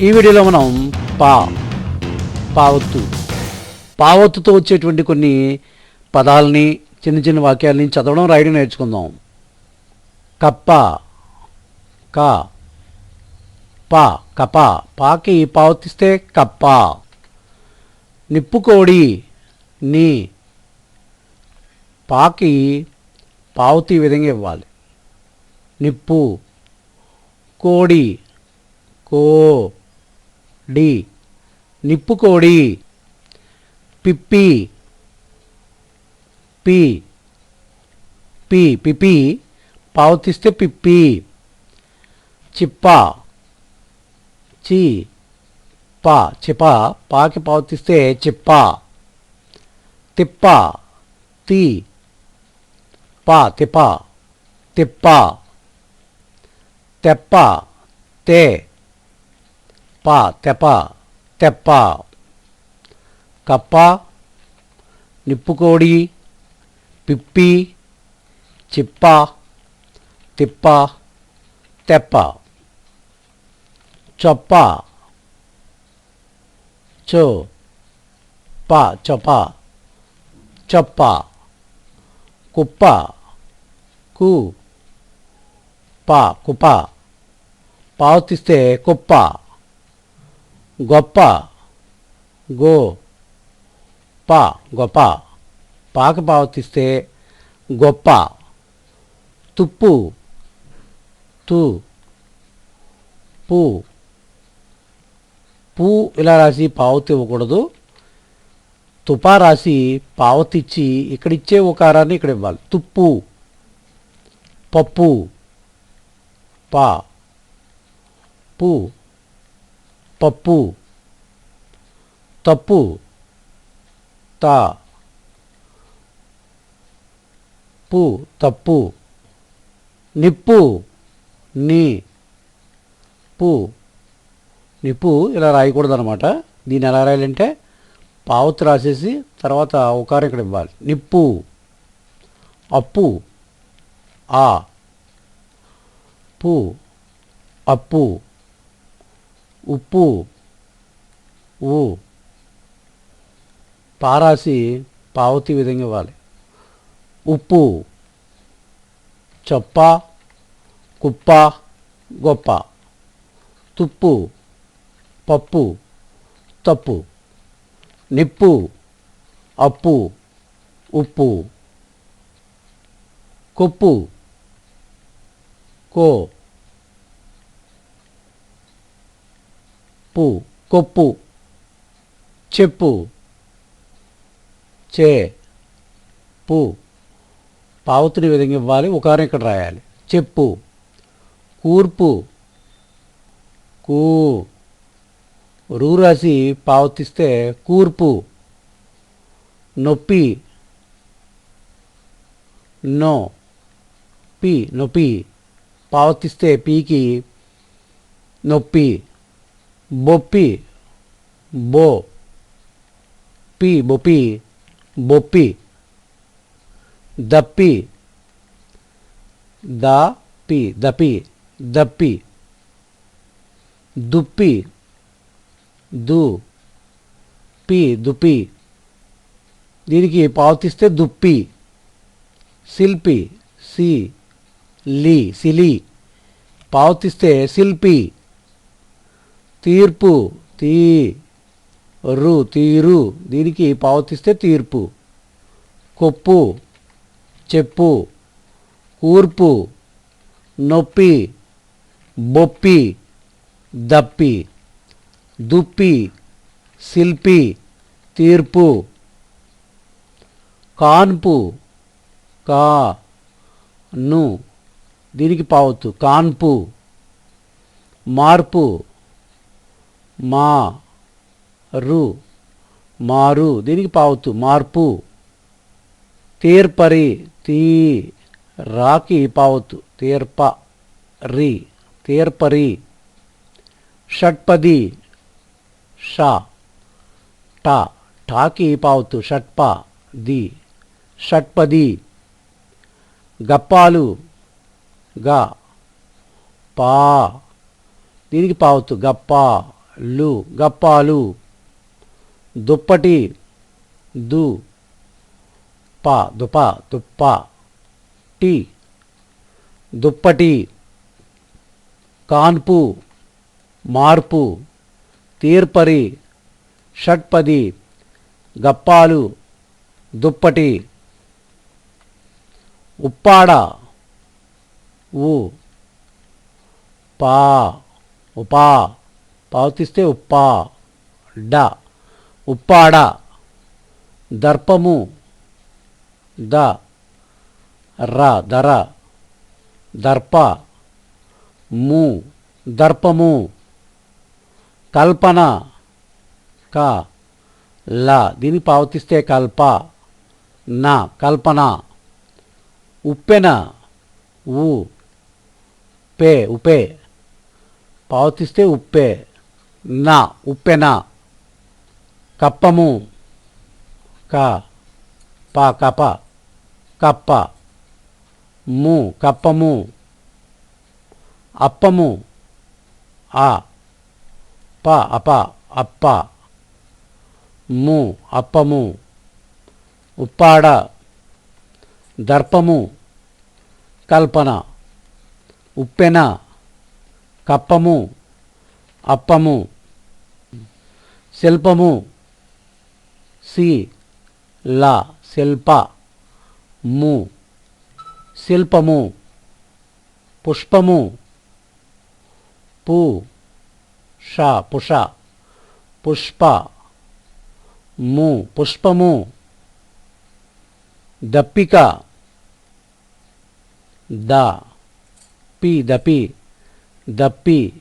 ఈ వీడియోలో మనం పా పావత్తు. పావత్తుతో వచ్చేటువంటి కొన్ని పదాలని చిన్న చిన్న వాక్యాలని చదవడం రాయడం నేర్చుకుందాం. కప్ప క పా కప. పాకి పావతిస్తే కప్ప. నిప్పుకోడి నీ. పాకి పావతి ఈ విధంగా ఇవ్వాలి. నిప్పు కోడి కో. డి. నిప్పు కోడి పిప్పి. పి. పి. పిపి. పావతిస్తే పిప్పి. చిప్ప. చి. పా. చిప. పాకి పావుతిస్తే చిప్ప. తిప్ప. తి. పా. తిప. తిప్ప. తెప్ప. తే. పా తెప్ప తెప్ప కప్ప నిప్పుకోడి పిప్పి చిప్ప తిప్ప తెప్ప చొప్ప చో ప చొప్ప చొప్ప కుప్ప కు ప కుప్ప పావతిస్తే కుప్ప గొప్ప గో ప గొప్ప పాక పావతిస్తే గొప్ప తుప్పు తు పు. పూ ఇలా రాసి పావతి ఇవ్వకూడదు. తుపా రాసి పావతిచ్చి ఇక్కడ ఇచ్చే ఉకారాన్ని ఇక్కడ ఇవ్వాలి. తుప్పు పప్పు పా పూ. పప్పు తప్పు. తా. పు. తప్పు. నిప్పు. నీ. పు. నిప్పు ఇలా రాయకూడదు అనమాట దీన్ని ఎలా రాయాలంటే పావతి రాసేసి తర్వాత ఉకారం ఇక్కడ ఇవ్వాలి. నిప్పు. అప్పు. ఆ. పు. అప్పు. ఉప్పు ఊ. పారాసి పావతి విధంగా ఇవ్వాలి. ఉప్పు చొప్ప కుప్ప గొప్ప. తుప్పు పప్పు తప్పు. నిప్పు అప్పు ఉప్పు. కొప్పు కో. పు కొప్పు. చెప్పు. చే. పు. పావుతుని విధంగా ఇవ్వాలి ఉకారం ఇక్కడ రాయాలి. చెప్పు. కూర్పు. కూ. రూ రాసి పావతిస్తే కూర్పు. నొప్పి. నో. పి. నొప్పి. పావతిస్తే పీకి నొప్పి. బొప్పి బో పి బొప్పి బొప్పి దప్పి దా పి దపి దప్పి దుప్పి దు పి దుప్పి దీనికి పావతిస్తే దుప్పి శిల్పి సి లి సిలి పావతిస్తే శిల్పి తీర్పు తీ రు తీరు. దీనికి పావతిస్తే తీర్పు. కొప్పు చెప్పు. కూర్పు నొప్పి బొప్పి దప్పి. దుప్పి శిల్పి తీర్పు. కాన్పు కా ను. దీనికి పావత్తు. కాన్పు మార్పు మా రు మారు దీనికి పావుతు మార్పు. తీర్పరి తీ రాకి పావుతు తీర్ప రి తీర్పరి. షట్పది ష టా టాకి పావుతు షట్ప ది. షట్పది గప్పాలు గా పా. దీనికి పావుతు గప్ప. లు గప్పాలు. దుప్పటి దు. ప దుప దుప్ప. టి. దుప్పటి కాన్పు మార్పు. తీర్పరి షట్పది. గప్పాలు దుప్పటి. ఉప్పాడ ఉ పా ఉపా. పావతిస్తే ఉప్పా డ ఉప్పాడ దర్పము ద ర దర దర్ప ము దర్పము కల్పన క ల దీన్ని పావతిస్తే కల్ప నా కల్పన ఉప్పెన ఉ పే ఉపే పావతిస్తే ఉప్పే. నా ఉప్పెన కప్పము క ప కప కప్ప ము కప్పము అప్పము ఆ ప అప అప్ప ము అప్పము ఉప్పాడ దర్పము కల్పన ఉప్పెన కప్పము అప్పము శిల్పము. సి. లా. శిల్ప. ము. శిల్పము. పుష్పము. పు. ష. పుష. పుష్ప. ము. పుష్పము. దప్పిక. ద. పి. దపి. దప్పి.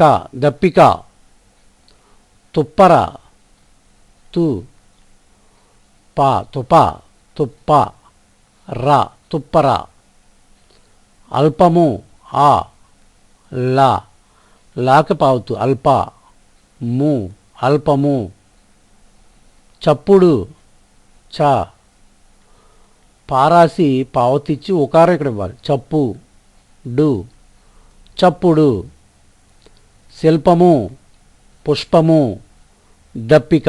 క. దప్పిక. తుప్పర తు ప తుప తుప్ప ర తుప్పర అల్పము ఆ లా లాకి పావుతు అల్ప ము అల్పము చప్పుడు చ పారాసి పావతిచ్చి ఉకారం ఇక్కడ ఇవ్వాలి చప్పు డు చప్పుడు శిల్పము పుష్పము దప్పిక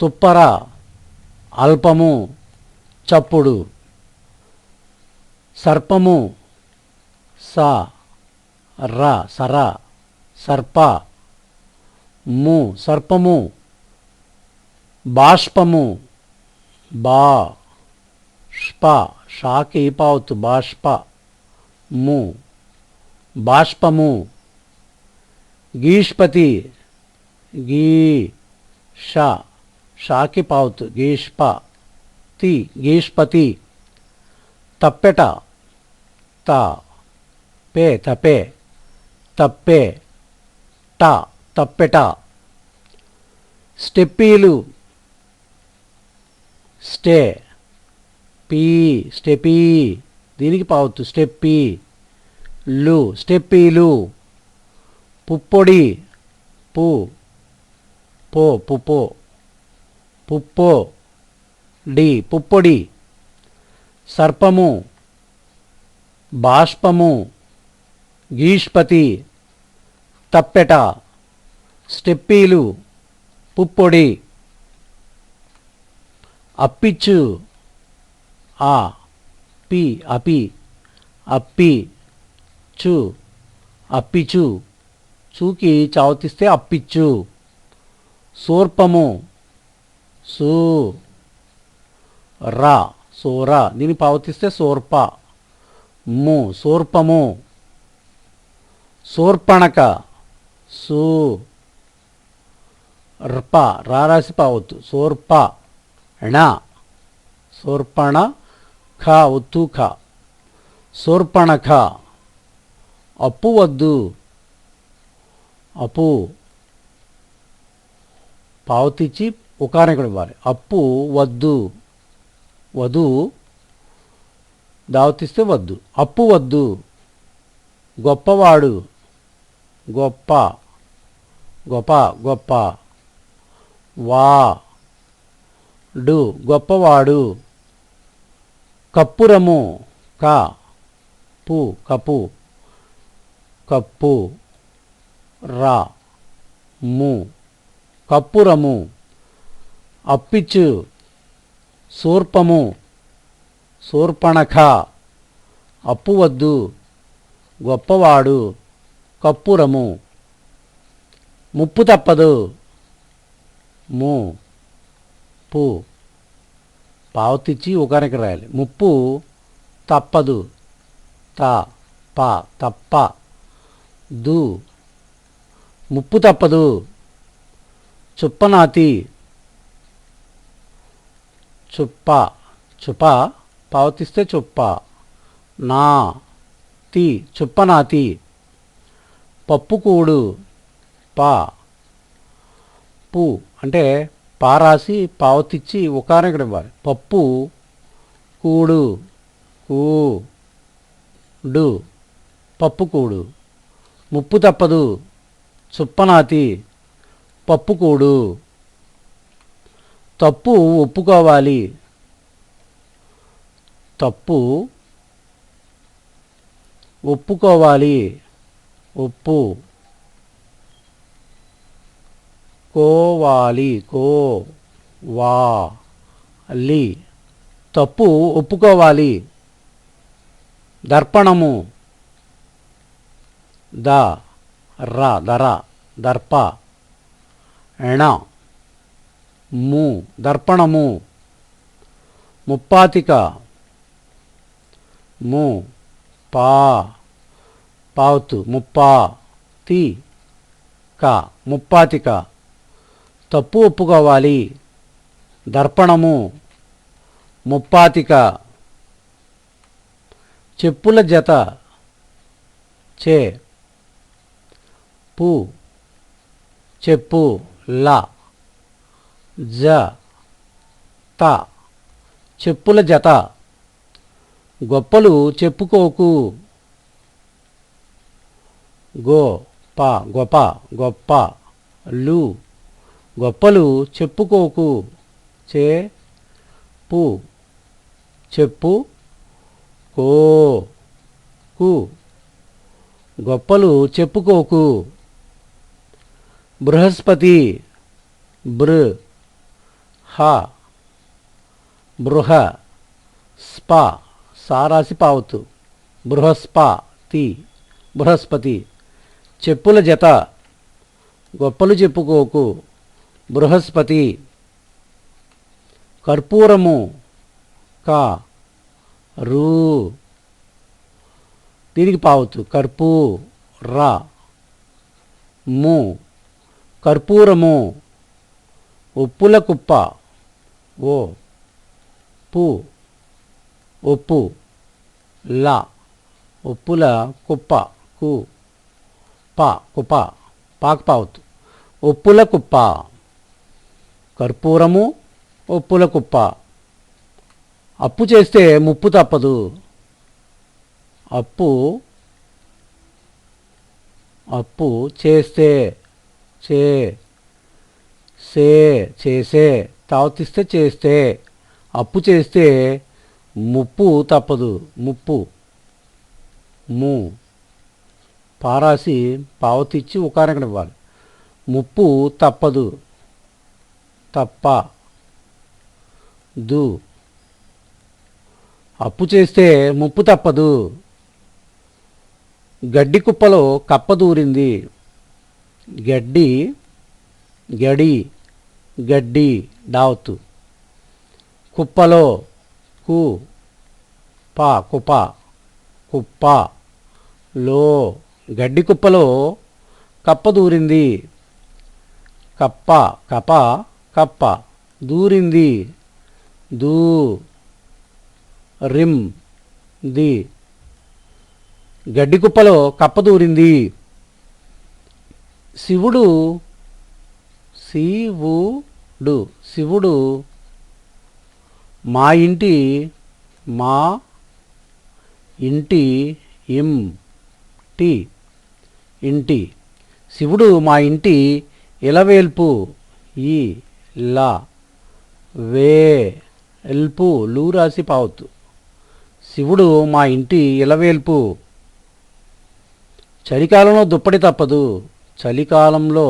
తుప్పర అల్పము చప్పుడు సర్పము స ర సర సర్ప ము సర్పము బాష్పము బా ష్ప షాకి పావుతు బాష్ప ము బాష్పము గీష్పతి గీ ష షాకి పావుత్ గీష్ప తి గీష్పతి తప్పెట త పే తపే తప్పే ట తప్పెట. స్టెప్పీలు స్టే పీ స్టెపీ దీనికి పావుతు స్టెప్పీ లు స్టెప్పీలు పుప్పొడి పు పో పుప్పో. పుప్పో. డి పుప్పొడి. సర్పము. బాష్పము. గీష్పతి. తప్పెట. స్టెప్పీలు. పుప్పొడి. అప్పిచ్చు. ఆ. పి అపి. అప్పి. చు. అప్పిచు. చూకి చావతిస్తే అప్పిచ్చు. సూర్పము. సూ రా సూర. దీన్ని పావతిస్తే సోర్ప. ము సూర్పము. సూర్పణక. సు ర్ప. రారాసి పావత్తు. సోర్ప. ణ. సోర్పణ ఖ ఒత్తు ఖ. సోర్పణఖ. అప్పు వద్దు. అప్పు. పావతిచ్చి ఉకారం ఇవ్వాలి అప్పు వద్దు. వధు దావతిస్తే వద్దు. అప్పు వద్దు. గొప్పవాడు. గొప్ప. గొప్ప గొప్ప. వా. డు. గొప్పవాడు. కప్పురము. క. పు. కపు. కప్పు. రా. ము. కప్పురము అప్పిచ్చు శూర్పము శూర్పణఖ అప్పు వద్దు గొప్పవాడు కప్పురము. ముప్పు తప్పదు. ము పు. పావతిచ్చి ఒకరికి రాయాలి. ముప్పు తప్పదు. త ప తప్ప. దు. ముప్పు తప్పదు. చుప్పనాతి. చుప్ప చుప పావతిస్తే చుప్ప. నా తి చుప్పనాతి. పప్పుకూడు పా. పు అంటే పారాసి పావతిచ్చి ఉకారం ఇక్కడ ఇవ్వాలి. పప్పు కూడు కూ డు. పప్పుకూడు. ముప్పు తప్పదు. చుప్పనాతి. పప్పుకూడు తప్పు ఒప్పుకోవాలి. తప్పు ఒప్పుకోవాలి. ఒప్పు కోవాలి. కో వా లి. తప్పు ఒప్పుకోవాలి. దర్పణము ద ర దర దర్ప. ఎణ ము దర్పణము ముప్పాతిక ము పా పావుతు ముప్పా తి క ముప్పాతిక. తప్పు ఒప్పుకోవాలి. దర్పణము ముప్పాతిక. చెప్పుల జత చే పు చెప్పు. ల జ త చెప్పుల జత. గొప్పలు చెప్పుకోకు. గో ప గొప్ప గొప్ప లు. గొప్పలు చెప్పుకోకు. చే పు చెప్పు కో కు. గొప్పలు చెప్పుకోకు. బృహస్పతి బృ హ బృహ స్పా సారాసి పావుతు. బృహస్పా తి బృహస్పతి. చెప్పుల జత గొప్పలు చెప్పుకోకు. బృహస్పతి కర్పూరము కా రూ. దీనికి పావుతు కర్పూ రా ము. కర్పూరము. ఉప్పుల కుప్ప ఓ పు. ఉప్పు లా. ఉప్పుల కుప్ప. కు. ప. కుప్ప. పాక్ పావుతు ఉప్పుల కుప్ప కర్పూరము. ఉప్పుల కుప్ప అప్పు చేస్తే ముప్పు తప్పదు. అప్పు. అప్పు చేస్తే చే సే చేసే తావతిస్తే చేస్తే అప్పు చేస్తే ముప్పు తప్పదు. ముప్పు. ము. పారాసి పావతిచ్చి ఉకారం ఇవ్వాలి. ముప్పు తప్పదు. తప్ప. దు. అప్పు చేస్తే ముప్పు తప్పదు. గడ్డి కుప్పలో కప్ప దూరింది. గడ్డి గడి గడ్డి డావుత్. కుప్పలో కు పా కుప కుప్ప. లో గడ్డి కుప్పలో కప్ప దూరింది కప్ప కప కప్ప. దూరింది. దూ రిమ్ ది. గడ్డి కుప్పలో కప్ప దూరింది శివుడు శివుడు శివుడు మా ఇంటి మా ఇంటి ఇం టి ఇంటి. శివుడు మా ఇంటి ఇలవేల్పు ఈ లా వే ఎల్పు లూ రాసి పావుతు శివుడు మా ఇంటి ఇలవేల్పు. చలికాలంలో దుప్పటి తప్పదు. చలికాలంలో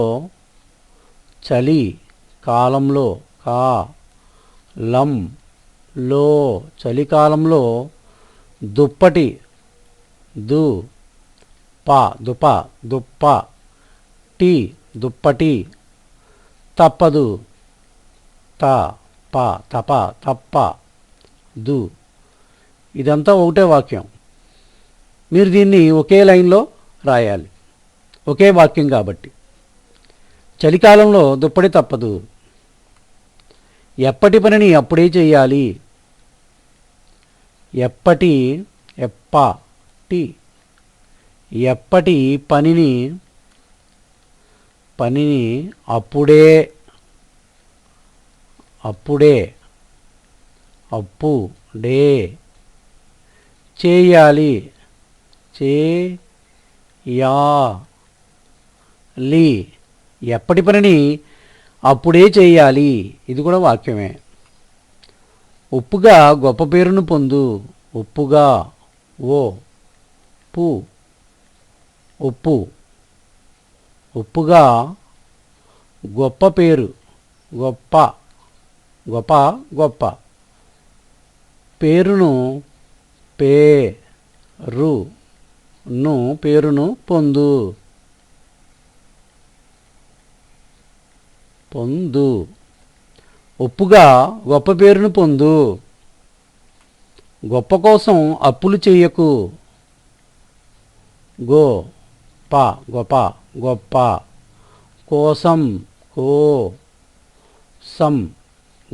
చలి కాలంలో కా లం లో చలికాలంలో దుప్పటి దు ప దుప దుప్ప టీ దుప్పటి తప్పదు త ప తప తప్ప దు. ఇదంతా ఒకటే వాక్యం. మీరు దీన్ని ఒకే లైన్లో రాయాలి. ఒకే వాక్యం కాబట్టి. చలికాలంలో దుప్పటి తప్పదు. ఎప్పటి పనిని అప్పుడే చేయాలి? ఎప్పటి ఎప్పటి ఎప్పటి పనిని పనిని అప్పుడే అప్పుడే అప్పు డే చేయాలి. చే యా లీ. ఎప్పటి పనిని అప్పుడే చేయాలి. ఇది కూడా వాక్యమే. ఉప్పుగా గొప్ప పేరును పొందు. ఉప్పుగా ఓ. పు. ఉప్పు ఉప్పుగా గొప్ప పేరు. గొప్ప. గొప్ప గొప్ప. పేరును పే రు. ను పేరును పొందు. పొందు. ఒప్పుగా గొప్ప పేరును పొందు. గొప్ప కోసం అప్పులు చేయకు. గో ప గొప్ప గొప్ప. కోసం కో. సం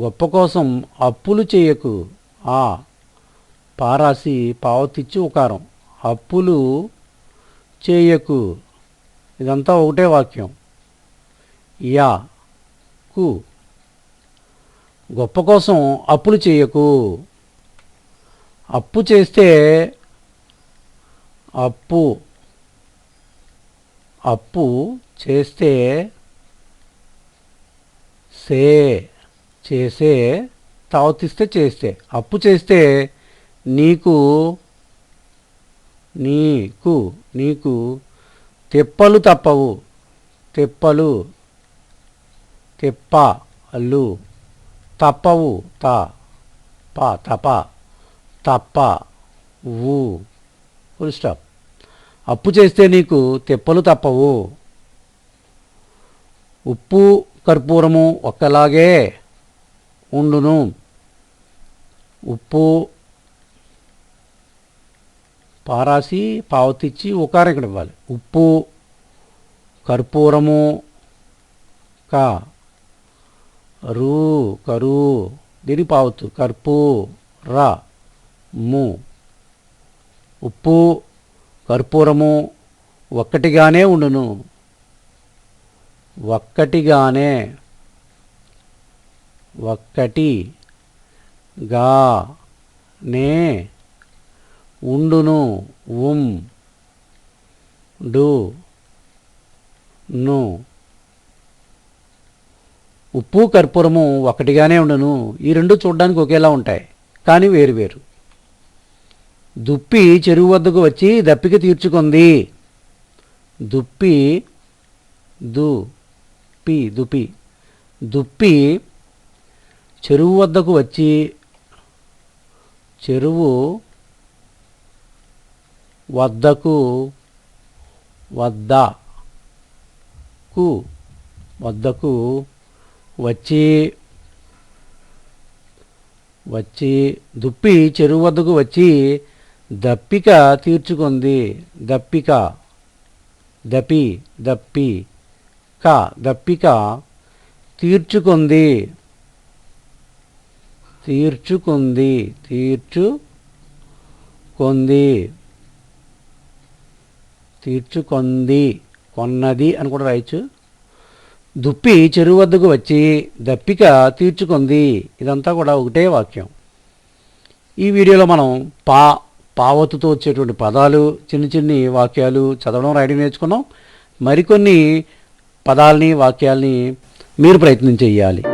గొప్ప కోసం అప్పులు చేయకు. ఆ పారాసి పావతిచ్చి ఉకారం. అప్పులు చేయకు. ఇదంతా ఒకటే వాక్యం. యా కు గొప్ప కోసం అప్పులు చేయకు. అప్పు చేస్తే అప్పు అప్పు చేస్తే సే చేసే తావతిస్తే చేస్తే. అప్పు చేస్తే నీకు నీకు నీకు తెప్పలు తప్పవు. తెప్పలు తెప్ప అల్లు తప్పవు త. ప తప. తప్ప ఊ ఫుల్ స్టాప్ అప్పు చేస్తే నీకు తెప్పలు తప్పవు. ఉప్పు కర్పూరము ఒక్కలాగే ఉండును. ఉప్పు పారాసి పావతిచ్చి ఉకారం ఇక్కడ ఇవ్వాలి. ఉప్పు కర్పూరము క. రు కరు దీని కర్పు ర ము. ఉప్పు కర్పూరము ఒక్కటిగానే ఉండును. ఒక్కటిగానే. ఒక్కటి గా నే ఉండును. ఉం డు ను. ఉప్పు కర్పూరము ఒకటిగానే ఉండను. ఈ రెండు చూడడానికి ఒకేలా ఉంటాయి కానీ వేరు వేరు. దుప్పి చెరువు వద్దకు వచ్చి దప్పిక తీర్చుకుంది. దుప్పి దు పి దుపి. దుప్పి చెరువు వద్దకు వచ్చి చెరువు వద్దకు వద్ద కు వద్దకు వచ్చి వచ్చి దుప్పి చెరువు వద్దకు వచ్చి దప్పిక తీర్చుకుంది. దప్పిక దపి దప్పి క దప్పిక తీర్చుకుంది. తీర్చుకుంది తీర్చుకుంది తీర్చుకొంది కొన్నది అని కూడా రాయొచ్చు. దుప్పి చెరువు వద్దకు వచ్చి దప్పిక తీర్చుకుంది. ఇదంతా కూడా ఒకటే వాక్యం. ఈ వీడియోలో మనం పా పావతుతో వచ్చేటువంటి పదాలు చిన్న చిన్ని వాక్యాలు చదవడం రాయడం నేర్చుకున్నాం. మరికొన్ని పదాలని వాక్యాల్ని మీరు ప్రయత్నం చేయాలి.